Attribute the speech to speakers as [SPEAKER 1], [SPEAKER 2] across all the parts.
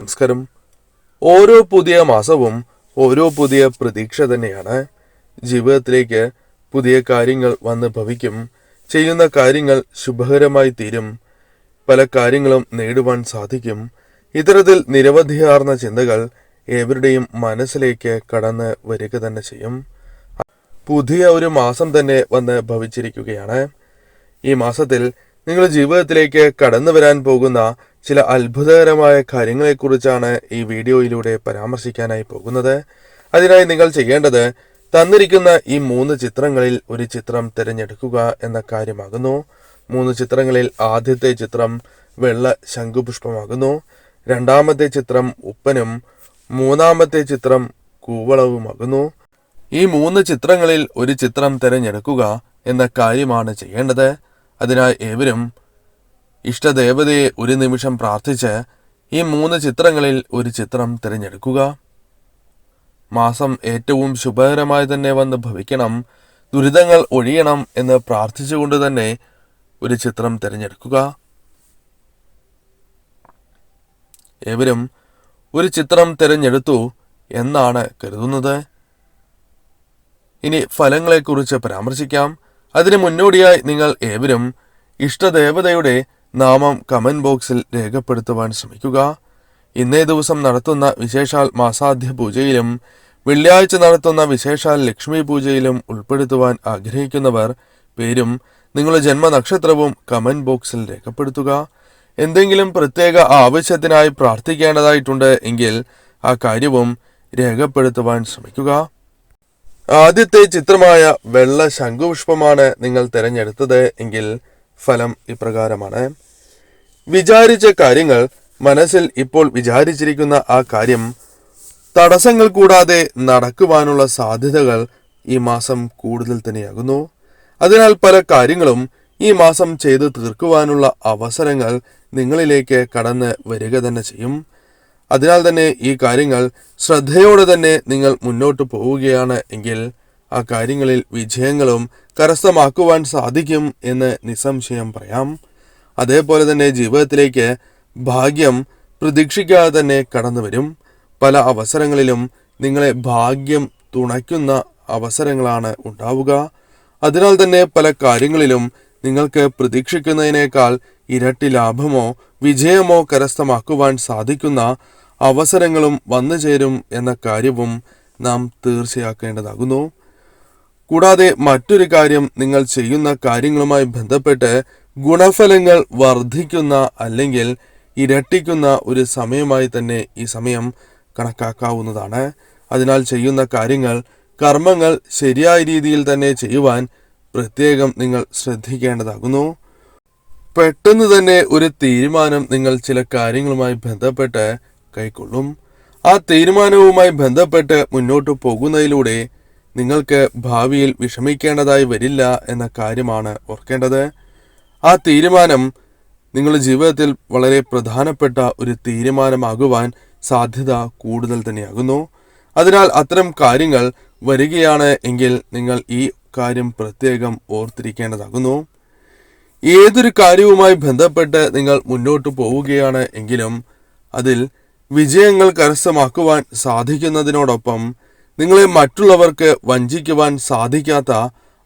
[SPEAKER 1] നമസ്കാരം. ഓരോ പുതിയ മാസവും ഓരോ പുതിയ പ്രതീക്ഷ തന്നെയാണ്. ജീവിതത്തിലേക്ക് പുതിയ കാര്യങ്ങൾ വന്ന് ഭവിക്കും. ചെയ്യുന്ന കാര്യങ്ങൾ ശുഭകരമായി തീരും. പല കാര്യങ്ങളും നേടുവാൻ സാധിക്കും. ഇത്തരത്തിൽ നിരവധിയാർന്ന ചിന്തകൾ ഏവരുടെയും മനസ്സിലേക്ക് കടന്ന് വരിക തന്നെ ചെയ്യും. പുതിയ ഒരു മാസം തന്നെ വന്ന് ഭവിച്ചിരിക്കുകയാണ്. ഈ മാസത്തിൽ നിങ്ങൾ ജീവിതത്തിലേക്ക് കടന്നു വരാൻ പോകുന്ന ചില അത്ഭുതകരമായ കാര്യങ്ങളെക്കുറിച്ചാണ് ഈ വീഡിയോയിലൂടെ പരാമർശിക്കാനായി പോകുന്നത്. അതിനായി നിങ്ങൾ ചെയ്യേണ്ടത് തന്നിരിക്കുന്ന ഈ മൂന്ന് ചിത്രങ്ങളിൽ ഒരു ചിത്രം തിരഞ്ഞെടുക്കുക എന്ന കാര്യമാകുന്നു. മൂന്ന് ചിത്രങ്ങളിൽ ആദ്യത്തെ ചിത്രം വെള്ള ശംഖുപുഷ്പമാകുന്നു. രണ്ടാമത്തെ ചിത്രം ഉപ്പനും മൂന്നാമത്തെ ചിത്രം കൂവളവുമാകുന്നു. ഈ മൂന്ന് ചിത്രങ്ങളിൽ ഒരു ചിത്രം തിരഞ്ഞെടുക്കുക എന്ന കാര്യമാണ് ചെയ്യേണ്ടത്. അതിനായി ഏവരും ഇഷ്ടദേവതയെ ഒരു നിമിഷം പ്രാർത്ഥിച്ച് ഈ മൂന്ന് ചിത്രങ്ങളിൽ ഒരു ചിത്രം തിരഞ്ഞെടുക്കുക. മാസം ഏറ്റവും ശുഭകരമായി തന്നെ വന്ന് ഭവിക്കണം ദുരിതങ്ങൾ ഒഴിയണം എന്ന് പ്രാർത്ഥിച്ചുകൊണ്ട് തന്നെ ഒരു ചിത്രം തിരഞ്ഞെടുക്കുക. ഏവരും ഒരു ചിത്രം തിരഞ്ഞെടുത്തു എന്നാണ് കരുതുന്നത്. ഇനി ഫലങ്ങളെക്കുറിച്ച് പരാമർശിക്കാം. അതിനു മുന്നോടിയായി നിങ്ങൾ ഏവരും ഇഷ്ടദേവതയുടെ നാമം കമന്റ് ബോക്സിൽ രേഖപ്പെടുത്തുവാൻ ശ്രമിക്കുക. ഇന്നേ ദിവസം നടത്തുന്ന വിശേഷാൽ മാസാധ്യ പൂജയിലും വെള്ളിയാഴ്ച നടത്തുന്ന വിശേഷാൽ ലക്ഷ്മി പൂജയിലും ഉൾപ്പെടുത്തുവാൻ ആഗ്രഹിക്കുന്നവർ പേരും നിങ്ങളുടെ ജന്മനക്ഷത്രവും കമന്റ് ബോക്സിൽ രേഖപ്പെടുത്തുക. എന്തെങ്കിലും പ്രത്യേക ആവശ്യത്തിനായി പ്രാർത്ഥിക്കേണ്ടതായിട്ടുണ്ട് എങ്കിൽ ആ കാര്യവും രേഖപ്പെടുത്തുവാൻ ശ്രമിക്കുക. ആദ്യത്തെ ചിത്രമായ വെള്ള ശംഖുപുഷ്പമാണ് നിങ്ങൾ തിരഞ്ഞെടുത്തത് എങ്കിൽ ഫലം ഇപ്രകാരമാണ്. വിചാരിച്ച കാര്യങ്ങൾ മനസ്സിൽ ഇപ്പോൾ വിചാരിച്ചിരിക്കുന്ന ആ കാര്യം തടസ്സങ്ങൾ കൂടാതെ നടക്കുവാനുള്ള സാധ്യതകൾ ഈ മാസം കൂടുതൽ തന്നെയാകുന്നു. അതിനാൽ പല കാര്യങ്ങളും ഈ മാസം ചെയ്തു തീർക്കുവാനുള്ള അവസരങ്ങൾ നിങ്ങളിലേക്ക് കടന്ന് വരിക തന്നെ ചെയ്യും. അതിനാൽ തന്നെ ഈ കാര്യങ്ങൾ ശ്രദ്ധയോടെ തന്നെ നിങ്ങൾ മുന്നോട്ട് പോവുകയാണ് എങ്കിൽ ആ കാര്യങ്ങളിൽ വിജയങ്ങളും കരസ്ഥമാക്കുവാൻ സാധിക്കും എന്ന് നിസ്സംശയം പറയാം. അതേപോലെ തന്നെ ജീവിതത്തിലേക്ക് ഭാഗ്യം പ്രതീക്ഷിക്കാതെ തന്നെ കടന്നു വരും പല അവസരങ്ങളിലും നിങ്ങളെ ഭാഗ്യം തുണയ്ക്കുന്ന അവസരങ്ങളാണ് ഉണ്ടാവുക. അതിനാൽ തന്നെ പല കാര്യങ്ങളിലും നിങ്ങൾക്ക് പ്രതീക്ഷിക്കുന്നതിനേക്കാൾ ഇരട്ടി ലാഭമോ വിജയമോ കരസ്ഥമാക്കുവാൻ സാധിക്കുന്ന അവസരങ്ങളും വന്നു ചേരും എന്ന കാര്യവും നാം തീർച്ചയാക്കേണ്ടതാകുന്നു. കൂടാതെ മറ്റൊരു കാര്യം നിങ്ങൾ ചെയ്യുന്ന കാര്യങ്ങളുമായി ബന്ധപ്പെട്ട് ഗുണഫലങ്ങൾ വർദ്ധിക്കുന്ന അല്ലെങ്കിൽ ഇരട്ടിക്കുന്ന ഒരു സമയമായി തന്നെ ഈ സമയം കണക്കാക്കാവുന്നതാണ്. അതിനാൽ ചെയ്യുന്ന കാര്യങ്ങൾ കർമ്മങ്ങൾ ശരിയായ രീതിയിൽ തന്നെ ചെയ്യുവാൻ പ്രത്യേകം നിങ്ങൾ ശ്രദ്ധിക്കേണ്ടതാകുന്നു. പെട്ടെന്ന് തന്നെ ഒരു തീരുമാനം നിങ്ങൾ ചില കാര്യങ്ങളുമായി ബന്ധപ്പെട്ട് കൈക്കൊള്ളും. ആ തീരുമാനവുമായി ബന്ധപ്പെട്ട് മുന്നോട്ട് പോകുന്നതിലൂടെ നിങ്ങൾക്ക് ഭാവിയിൽ വിഷമിക്കേണ്ടതായി വരില്ല എന്ന കാര്യമാണ് ഓർക്കേണ്ടത്. ആ തീരുമാനം നിങ്ങളുടെ ജീവിതത്തിൽ വളരെ പ്രധാനപ്പെട്ട ഒരു തീരുമാനമാകുവാൻ സാധ്യത കൂടുതൽ തന്നെയാകുന്നു. അതിനാൽ അത്തരം കാര്യങ്ങൾ വരികയാണ് എങ്കിൽ നിങ്ങൾ ഈ കാര്യം പ്രത്യേകം ഓർത്തിരിക്കേണ്ടതാകുന്നു. ഏതൊരു കാര്യവുമായി ബന്ധപ്പെട്ട് നിങ്ങൾ മുന്നോട്ട് പോവുകയാണ് എങ്കിലും അതിൽ വിജയങ്ങൾ കരസ്ഥമാക്കുവാൻ സാധിക്കുന്നതിനോടൊപ്പം നിങ്ങളെ മറ്റുള്ളവർക്ക് വഞ്ചിക്കുവാൻ സാധിക്കാത്ത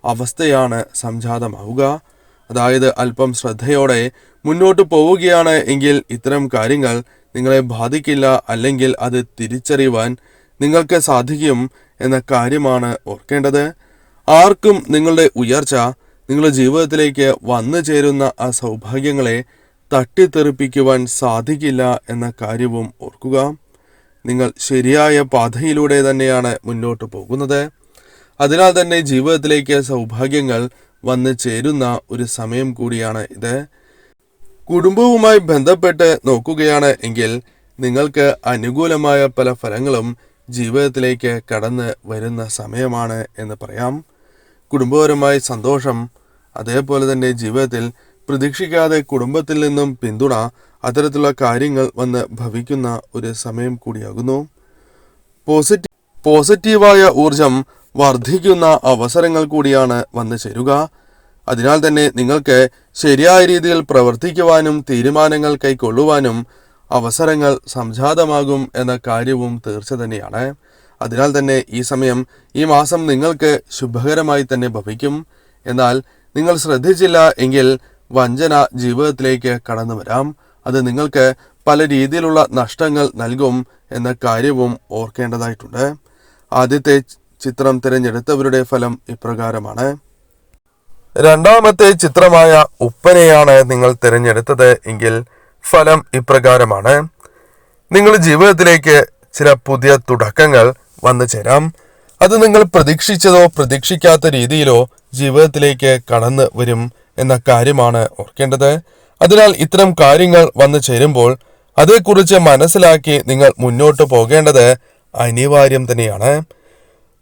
[SPEAKER 1] അവസ്ഥയാണ് സംജാതമാവുക. അതായത് അല്പം ശ്രദ്ധയോടെ മുന്നോട്ട് പോവുകയാണ് എങ്കിൽ ഇത്തരം കാര്യങ്ങൾ നിങ്ങളെ ബാധിക്കില്ല അല്ലെങ്കിൽ അത് തിരിച്ചറിയുവാൻ നിങ്ങൾക്ക് സാധിക്കും എന്ന കാര്യമാണ് ഓർക്കേണ്ടത്. ആർക്കും നിങ്ങളുടെ ഉയർച്ച നിങ്ങളുടെ ജീവിതത്തിലേക്ക് വന്നു ചേരുന്ന ആ സൗഭാഗ്യങ്ങളെ തട്ടിത്തെറിപ്പിക്കുവാൻ സാധിക്കില്ല എന്ന കാര്യവും ഓർക്കുക. നിങ്ങൾ ശരിയായ പാതയിലൂടെ തന്നെയാണ് മുന്നോട്ട് പോകുന്നത്. അതിനാൽ തന്നെ ജീവിതത്തിലേക്ക് സൗഭാഗ്യങ്ങൾ വന്നു ചേരുന്ന ഒരു സമയം കൂടിയാണ് ഇത്. കുടുംബവുമായി ബന്ധപ്പെട്ട് നോക്കുകയാണ് എങ്കിൽ നിങ്ങൾക്ക് അനുകൂലമായ പല ഫലങ്ങളും ജീവിതത്തിലേക്ക് കടന്ന് വരുന്ന സമയമാണ് എന്ന് പറയാം. കുടുംബപരമായി സന്തോഷം അതേപോലെ തന്നെ ജീവിതത്തിൽ പ്രതീക്ഷിക്കാതെ കുടുംബത്തിൽ നിന്നും പിന്തുണ അത്തരത്തിലുള്ള കാര്യങ്ങൾ വന്ന് ഭവിക്കുന്ന ഒരു സമയം കൂടിയാകുന്നു. പോസിറ്റീവ് പോസിറ്റീവായ ഊർജം വർദ്ധിക്കുന്ന അവസരങ്ങൾ കൂടിയാണ് വന്നു ചേരുക. അതിനാൽ തന്നെ നിങ്ങൾക്ക് ശരിയായ രീതിയിൽ പ്രവർത്തിക്കുവാനും തീരുമാനങ്ങൾ കൈക്കൊള്ളുവാനും അവസരങ്ങൾ സംജാതമാകും എന്ന കാര്യവും തീർച്ച തന്നെയാണ്. അതിനാൽ തന്നെ ഈ സമയം ഈ മാസം നിങ്ങൾക്ക് ശുഭകരമായി തന്നെ ഭവിക്കും. എന്നാൽ നിങ്ങൾ ശ്രദ്ധിച്ചില്ല എങ്കിൽ വഞ്ചന ജീവിതത്തിലേക്ക് കടന്നു വരാം. അത് നിങ്ങൾക്ക് പല രീതിയിലുള്ള നഷ്ടങ്ങൾ നൽകും എന്ന കാര്യവും ഓർക്കേണ്ടതായിട്ടുണ്ട്. ആദ്യത്തെ ചിത്രം തിരഞ്ഞെടുത്തവരുടെ ഫലം ഇപ്രകാരമാണ്. രണ്ടാമത്തെ ചിത്രമായ ഉപ്പനെയാണ് നിങ്ങൾ തിരഞ്ഞെടുത്തത് എങ്കിൽ ഫലം ഇപ്രകാരമാണ്. നിങ്ങൾ ജീവിതത്തിലേക്ക് ചില പുതിയ തുടക്കങ്ങൾ വന്നു ചേരാം അത് നിങ്ങൾ പ്രതീക്ഷിച്ചതോ പ്രതീക്ഷിക്കാത്ത രീതിയിലോ ജീവിതത്തിലേക്ക് കടന്നു വരും എന്ന കാര്യമാണ് ഓർക്കേണ്ടത്. അതിനാൽ ഇത്തരം കാര്യങ്ങൾ വന്നു ചേരുമ്പോൾ അതേക്കുറിച്ച് മനസ്സിലാക്കി നിങ്ങൾ മുന്നോട്ട് പോകേണ്ടത് അനിവാര്യം തന്നെയാണ്.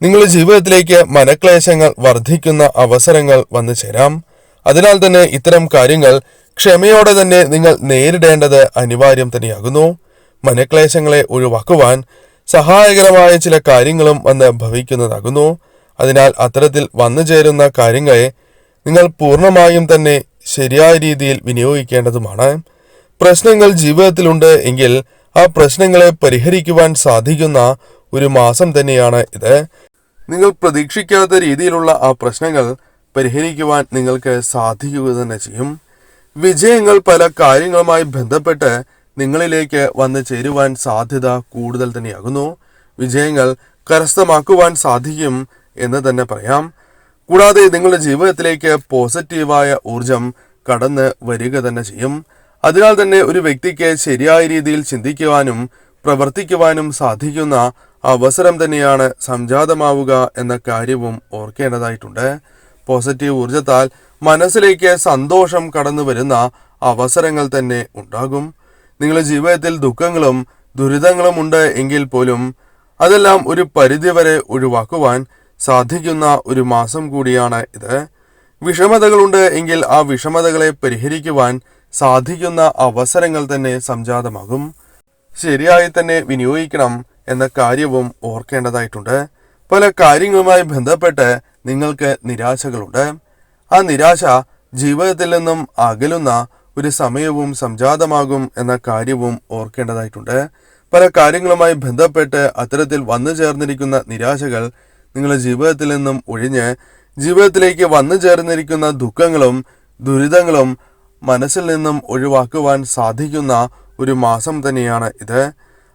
[SPEAKER 1] നിങ്ങളുടെ ജീവിതത്തിലേക്ക് മനക്ലേശങ്ങൾ വർദ്ധിക്കുന്ന അവസരങ്ങൾ വന്നു ചേരാം. അതിനാൽ തന്നെ ഇത്തരം കാര്യങ്ങൾ ക്ഷമയോടെ തന്നെ നിങ്ങൾ നേരിടേണ്ടത് അനിവാര്യം തന്നെയാകുന്നു. മനക്ലേശങ്ങളെ ഒഴിവാക്കുവാൻ സഹായകരമായ ചില കാര്യങ്ങളും വന്ന് ഭവിക്കുന്നതാകുന്നു. അതിനാൽ അത്തരത്തിൽ വന്നു ചേരുന്ന കാര്യങ്ങളെ നിങ്ങൾ പൂർണമായും തന്നെ ശരിയായ രീതിയിൽ വിനിയോഗിക്കേണ്ടതുമാണ്. പ്രശ്നങ്ങൾ ജീവിതത്തിലുണ്ട് എങ്കിൽ ആ പ്രശ്നങ്ങളെ പരിഹരിക്കുവാൻ സാധിക്കുന്ന ഒരു മാസം തന്നെയാണ് ഇത്. നിങ്ങൾ പ്രതീക്ഷിക്കാത്ത രീതിയിലുള്ള ആ പ്രശ്നങ്ങൾ പരിഹരിക്കുവാൻ നിങ്ങൾക്ക് സാധിക്കുക തന്നെ ചെയ്യും. വിജയങ്ങൾ പല കാര്യങ്ങളുമായി ബന്ധപ്പെട്ട് നിങ്ങളിലേക്ക് വന്നു ചേരുവാൻ സാധ്യത കൂടുതൽ തന്നെയാകുന്നു. വിജയങ്ങൾ കരസ്ഥമാക്കുവാൻ സാധിക്കും എന്ന് തന്നെ പറയാം. കൂടാതെ നിങ്ങളുടെ ജീവിതത്തിലേക്ക് പോസിറ്റീവായ ഊർജം കടന്ന് വരിക തന്നെ ചെയ്യും. അതിനാൽ തന്നെ ഒരു വ്യക്തിക്ക് ശരിയായ രീതിയിൽ ചിന്തിക്കുവാനും പ്രവർത്തിക്കുവാനും സാധിക്കുന്ന അവസരം തന്നെയാണ് സംജാതമാവുക എന്ന കാര്യവും ഓർക്കേണ്ടതായിട്ടുണ്ട്. പോസിറ്റീവ് ഊർജത്താൽ മനസ്സിലേക്ക് സന്തോഷം കടന്നു വരുന്ന അവസരങ്ങൾ തന്നെ ഉണ്ടാകും. നിങ്ങളുടെ ജീവിതത്തിൽ ദുഃഖങ്ങളും ദുരിതങ്ങളും ഉണ്ട് എങ്കിൽ പോലും അതെല്ലാം ഒരു പരിധിവരെ ഒഴിവാക്കുവാൻ സാധിക്കുന്ന ഒരു മാസം കൂടിയാണ് ഇത്. വിഷമതകളുണ്ട് എങ്കിൽ ആ വിഷമതകളെ പരിഹരിക്കുവാൻ സാധിക്കുന്ന അവസരങ്ങൾ തന്നെ സംജാതമാകും. ശരിയായി തന്നെ വിനിയോഗിക്കണം എന്ന കാര്യവും ഓർക്കേണ്ടതായിട്ടുണ്ട്. പല കാര്യങ്ങളുമായി ബന്ധപ്പെട്ട് നിങ്ങൾക്ക് നിരാശകളുണ്ട്. ആ നിരാശ ജീവിതത്തിൽ നിന്നും അകലുന്ന ഒരു സമയവും സംജാതമാകും എന്ന കാര്യവും ഓർക്കേണ്ടതായിട്ടുണ്ട്. പല കാര്യങ്ങളുമായി ബന്ധപ്പെട്ട് അത്തരത്തിൽ വന്നു ചേർന്നിരിക്കുന്ന നിരാശകൾ നിങ്ങളുടെ ജീവിതത്തിൽ നിന്നും ഒഴിഞ്ഞ് ജീവിതത്തിലേക്ക് വന്നു ചേർന്നിരിക്കുന്ന ദുഃഖങ്ങളും ദുരിതങ്ങളും മനസ്സിൽ നിന്നും ഒഴിവാക്കുവാൻ സാധിക്കുന്ന ഒരു മാസം തന്നെയാണ് ഇത്.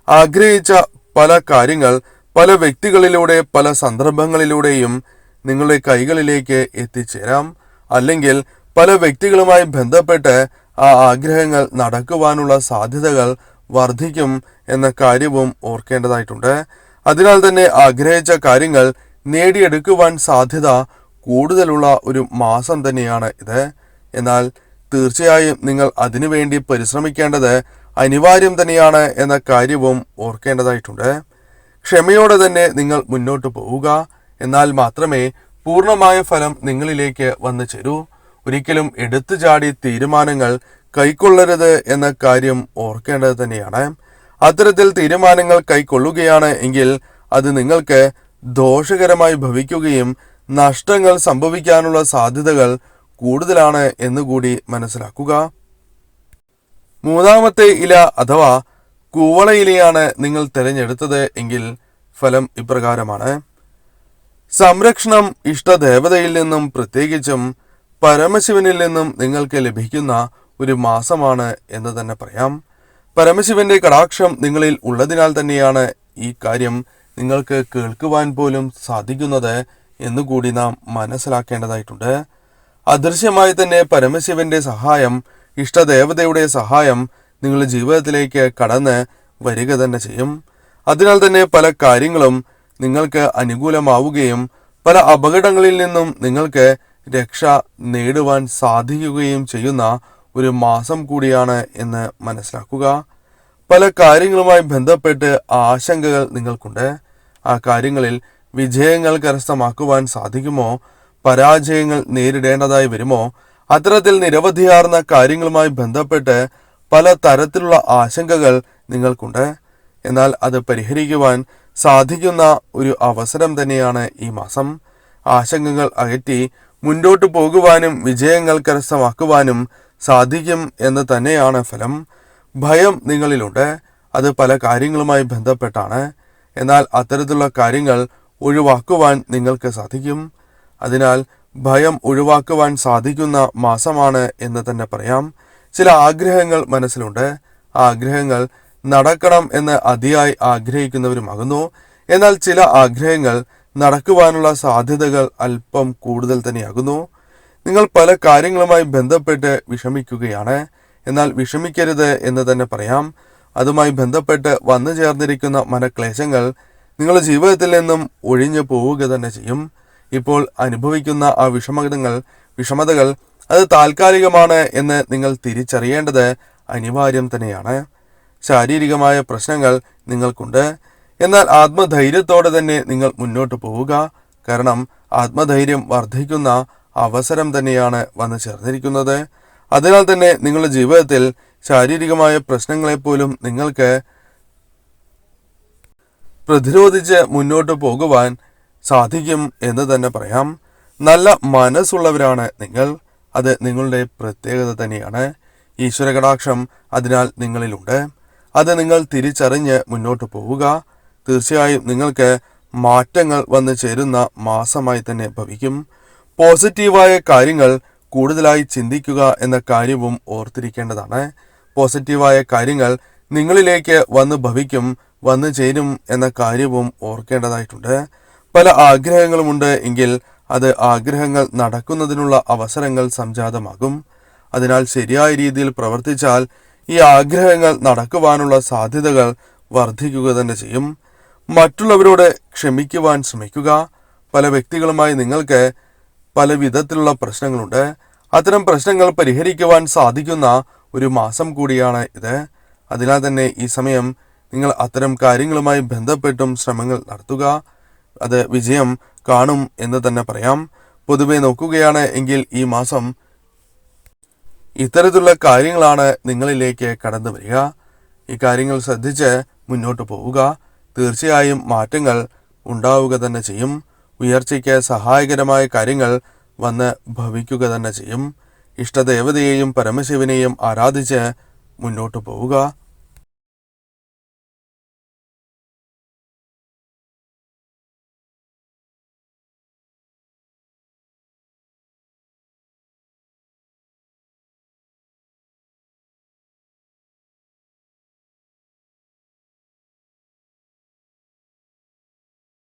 [SPEAKER 1] ആഗ്രഹിച്ച പല കാര്യങ്ങൾ പല വ്യക്തികളിലൂടെ പല സന്ദർഭങ്ങളിലൂടെയും നിങ്ങളുടെ കൈകളിലേക്ക് എത്തിച്ചേരാം. അല്ലെങ്കിൽ പല വ്യക്തികളുമായി ബന്ധപ്പെട്ട് ആ ആഗ്രഹങ്ങൾ നടക്കുവാനുള്ള സാധ്യതകൾ വർദ്ധിക്കും എന്ന കാര്യവും ഓർക്കേണ്ടതായിട്ടുണ്ട്. അതിനാൽ തന്നെ ആഗ്രഹിച്ച കാര്യങ്ങൾ നേടിയെടുക്കുവാൻ സാധ്യത കൂടുതലുള്ള ഒരു മാസം തന്നെയാണ് ഇത്. എന്നാൽ തീർച്ചയായും നിങ്ങൾ അതിനുവേണ്ടി പരിശ്രമിക്കേണ്ടത് അനിവാര്യം തന്നെയാണ് എന്ന കാര്യവും ഓർക്കേണ്ടതായിട്ടുണ്ട്. ക്ഷമയോടെ തന്നെ നിങ്ങൾ മുന്നോട്ട് പോവുക. എന്നാൽ മാത്രമേ പൂർണമായ ഫലം നിങ്ങളിലേക്ക് വന്നു ചേരൂ. ഒരിക്കലും എടുത്തു ചാടി തീരുമാനങ്ങൾ കൈക്കൊള്ളരുത് എന്ന കാര്യം ഓർക്കേണ്ടത് തന്നെയാണ്. അത്തരത്തിൽ തീരുമാനങ്ങൾ കൈക്കൊള്ളുകയാണ് എങ്കിൽ അത് നിങ്ങൾക്ക് ദോഷകരമായി ഭവിക്കുകയും നഷ്ടങ്ങൾ സംഭവിക്കാനുള്ള സാധ്യതകൾ കൂടുതലാണ് എന്നുകൂടി മനസ്സിലാക്കുക. മൂന്നാമത്തെ ഇല അഥവാ കൂവളയിലയാണ് നിങ്ങൾ തിരഞ്ഞെടുത്തത് എങ്കിൽ ഫലം ഇപ്രകാരമാണ്. സംരക്ഷണം ഇഷ്ടദേവതയിൽ നിന്നും പ്രത്യേകിച്ചും പരമശിവനിൽ നിന്നും നിങ്ങൾക്ക് ലഭിക്കുന്ന ഒരു മാസമാണ് എന്ന് തന്നെ പറയാം. പരമശിവന്റെ കടാക്ഷം നിങ്ങളിൽ ഉള്ളതിനാൽ തന്നെയാണ് ഈ കാര്യം നിങ്ങൾക്ക് കേൾക്കുവാൻ പോലും സാധിക്കുന്നത് എന്നുകൂടി നാം മനസ്സിലാക്കേണ്ടതായിട്ടുണ്ട്. അദൃശ്യമായി തന്നെ പരമശിവന്റെ സഹായം ഇഷ്ടദേവതയുടെ സഹായം നിങ്ങളുടെ ജീവിതത്തിലേക്ക് കടന്ന് വരിക തന്നെ ചെയ്യും. അതിനാൽ തന്നെ പല കാര്യങ്ങളും നിങ്ങൾക്ക് അനുകൂലമാവുകയും പല അപകടങ്ങളിൽ നിന്നും നിങ്ങൾക്ക് രക്ഷ നേടുവാൻ സാധിക്കുകയും ചെയ്യുന്ന ഒരു മാസം കൂടിയാണ് എന്ന് മനസ്സിലാക്കുക. പല കാര്യങ്ങളുമായി ബന്ധപ്പെട്ട് ആശങ്കകൾ നിങ്ങൾക്കുണ്ട്. ആ കാര്യങ്ങളിൽ വിജയങ്ങൾ കരസ്ഥമാക്കുവാൻ സാധിക്കുമോ? പരാജയങ്ങൾ നേരിടേണ്ടതായി വരുമോ? അത്തരത്തിൽ നിരവധിയാർന്ന കാര്യങ്ങളുമായി ബന്ധപ്പെട്ട് പല തരത്തിലുള്ള ആശങ്കകൾ നിങ്ങൾക്കുണ്ട്. എന്നാൽ അത് പരിഹരിക്കുവാൻ സാധിക്കുന്ന ഒരു അവസരം തന്നെയാണ് ഈ മാസം. ആശങ്കകൾ അകറ്റി മുന്നോട്ട് പോകുവാനും വിജയങ്ങൾ കരസ്ഥമാക്കുവാനും സാധിക്കും എന്ന് തന്നെയാണ് ഫലം. ഭയം നിങ്ങളിലുണ്ട്. അത് പല കാര്യങ്ങളുമായി ബന്ധപ്പെട്ടാണ്. എന്നാൽ അത്തരത്തിലുള്ള കാര്യങ്ങൾ ഒഴിവാക്കുവാൻ നിങ്ങൾക്ക് സാധിക്കും. അതിനാൽ ഭയം ഒഴിവാക്കുവാൻ സാധിക്കുന്ന മാസമാണ് എന്ന് തന്നെ പറയാം. ചില ആഗ്രഹങ്ങൾ മനസ്സിലുണ്ട്. ആഗ്രഹങ്ങൾ നടക്കണം എന്ന് അതിയായി ആഗ്രഹിക്കുന്നവരുമാകുന്നു. എന്നാൽ ചില ആഗ്രഹങ്ങൾ നടക്കുവാനുള്ള സാധ്യതകൾ അല്പം കൂടുതൽ തന്നെയാകുന്നു. നിങ്ങൾ പല കാര്യങ്ങളുമായി ബന്ധപ്പെട്ട് വിഷമിക്കുകയാണ്. എന്നാൽ വിഷമിക്കരുത് എന്ന് തന്നെ പറയാം. അതുമായി ബന്ധപ്പെട്ട് വന്നു ചേർന്നിരിക്കുന്ന മനക്ലേശങ്ങൾ നിങ്ങളുടെ ജീവിതത്തിൽ നിന്നും ഒഴിഞ്ഞു പോവുക തന്നെ ചെയ്യും. ഇപ്പോൾ അനുഭവിക്കുന്ന ആ വിഷമതകൾ വിഷമതകൾ അത് താൽക്കാലികമാണ് എന്ന് നിങ്ങൾ തിരിച്ചറിയേണ്ടത് അനിവാര്യം തന്നെയാണ്. ശാരീരികമായ പ്രശ്നങ്ങൾ നിങ്ങൾക്കുണ്ട്. എന്നാൽ ആത്മധൈര്യത്തോടെ തന്നെ നിങ്ങൾ മുന്നോട്ട് പോവുക. കാരണം ആത്മധൈര്യം വർദ്ധിക്കുന്ന അവസരം തന്നെയാണ് വന്നു ചേർന്നിരിക്കുന്നത്. അതിനാൽ തന്നെ നിങ്ങളുടെ ജീവിതത്തിൽ ശാരീരികമായ പ്രശ്നങ്ങളെപ്പോലും നിങ്ങൾക്ക് പ്രതിരോധിച്ച് മുന്നോട്ട് പോകുവാൻ സാധിക്കും എന്ന് തന്നെ പറയാം. നല്ല മനസ്സുള്ളവരാണ് നിങ്ങൾ. അത് നിങ്ങളുടെ പ്രത്യേകത തന്നെയാണ്. ഈശ്വര കടാക്ഷം അതിനാൽ നിങ്ങളിലുണ്ട്. അത് നിങ്ങൾ തിരിച്ചറിഞ്ഞ് മുന്നോട്ട് പോവുക. തീർച്ചയായും നിങ്ങൾക്ക് മാറ്റങ്ങൾ വന്നു ചേരുന്ന മാസമായി തന്നെ ഭവിക്കും. പോസിറ്റീവായ കാര്യങ്ങൾ കൂടുതലായി ചിന്തിക്കുക എന്ന കാര്യവും ഓർത്തിരിക്കേണ്ടതാണ്. പോസിറ്റീവായ കാര്യങ്ങൾ നിങ്ങളിലേക്ക് വന്ന് ഭവിക്കും വന്നു ചേരും എന്ന കാര്യവും ഓർക്കേണ്ടതായിട്ടുണ്ട്. പല ആഗ്രഹങ്ങളുമുണ്ട് എങ്കിൽ അത് ആഗ്രഹങ്ങൾ നടക്കുന്നതിനുള്ള അവസരങ്ങൾ സംജാതമാകും. അതിനാൽ ശരിയായ രീതിയിൽ പ്രവർത്തിച്ചാൽ ഈ ആഗ്രഹങ്ങൾ നടക്കുവാനുള്ള സാധ്യതകൾ വർദ്ധിക്കുക തന്നെ ചെയ്യും. മറ്റുള്ളവരോട് ക്ഷമിക്കുവാൻ ശ്രമിക്കുക. പല വ്യക്തികളുമായി നിങ്ങൾക്ക് പല വിധത്തിലുള്ള പ്രശ്നങ്ങളുണ്ട്. അത്തരം പ്രശ്നങ്ങൾ പരിഹരിക്കുവാൻ സാധിക്കുന്ന ഒരു മാസം കൂടിയാണ് ഇത്. അതിനാൽ തന്നെ ഈ സമയം നിങ്ങൾ അത്തരം കാര്യങ്ങളുമായി ബന്ധപ്പെട്ടും ശ്രമങ്ങൾ നടത്തുക. അത് വിജയം കാണും എന്ന് തന്നെ പറയാം. പൊതുവെ നോക്കുകയാണ് എങ്കിൽ ഈ മാസം ഇത്തരത്തിലുള്ള കാര്യങ്ങളാണ് നിങ്ങളിലേക്ക് കടന്നു വരിക. ഈ കാര്യങ്ങൾ ശ്രദ്ധിച്ച് മുന്നോട്ട് പോവുക. തീർച്ചയായും മാറ്റങ്ങൾ ഉണ്ടാവുക തന്നെ ചെയ്യും. ഉയർച്ചയ്ക്ക് സഹായകരമായ കാര്യങ്ങൾ വന്ന് ഭവിക്കുക തന്നെ ചെയ്യും. ഇഷ്ടദേവതയെയും പരമശിവനെയും ആരാധിച്ച് മുന്നോട്ടു പോവുക.